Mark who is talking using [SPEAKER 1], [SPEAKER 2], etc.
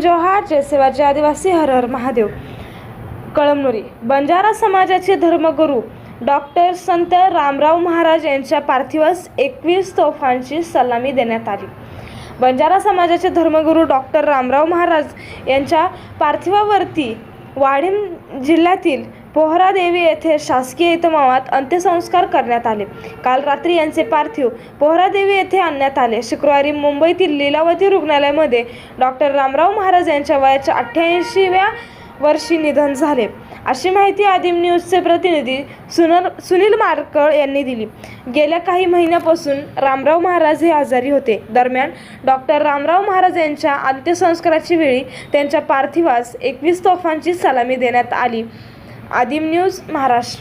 [SPEAKER 1] जयसेवाचे आदिवासी हर हर महादेव. कळमनुरी बंजारा समाजाचे धर्मगुरू डॉक्टर संत रामराव महाराज यांच्या पार्थिवास एकवीस तोफांची सलामी देण्यात आली. बंजारा समाजाचे धर्मगुरू डॉक्टर रामराव महाराज यांच्या पार्थिवावरती वाढीम जिल्ह्यातील पोहरादेवी येथे शासकीय इतमामात अंत्यसंस्कार करण्यात आले. काल रात्री यांचे पार्थिव पोहरादेवी येथे आणण्यात आले. शुक्रवारी मुंबईतील लीलावती रुग्णालयामध्ये डॉक्टर रामराव महाराज यांच्या वयाच्या अठ्ठ्याऐंशीव्या वर्षी निधन झाले. अशी माहिती आदिम न्यूजचे प्रतिनिधी सुनर सुनील मारकळ यांनी दिली. गेल्या काही महिन्यापासून रामराव महाराज हे आजारी होते. दरम्यान डॉक्टर रामराव महाराज यांच्या अंत्यसंस्काराची वेळी त्यांच्या पार्थिवास एकवीस तोफांची सलामी देण्यात आली. आदिम न्यूज महाराष्ट्र.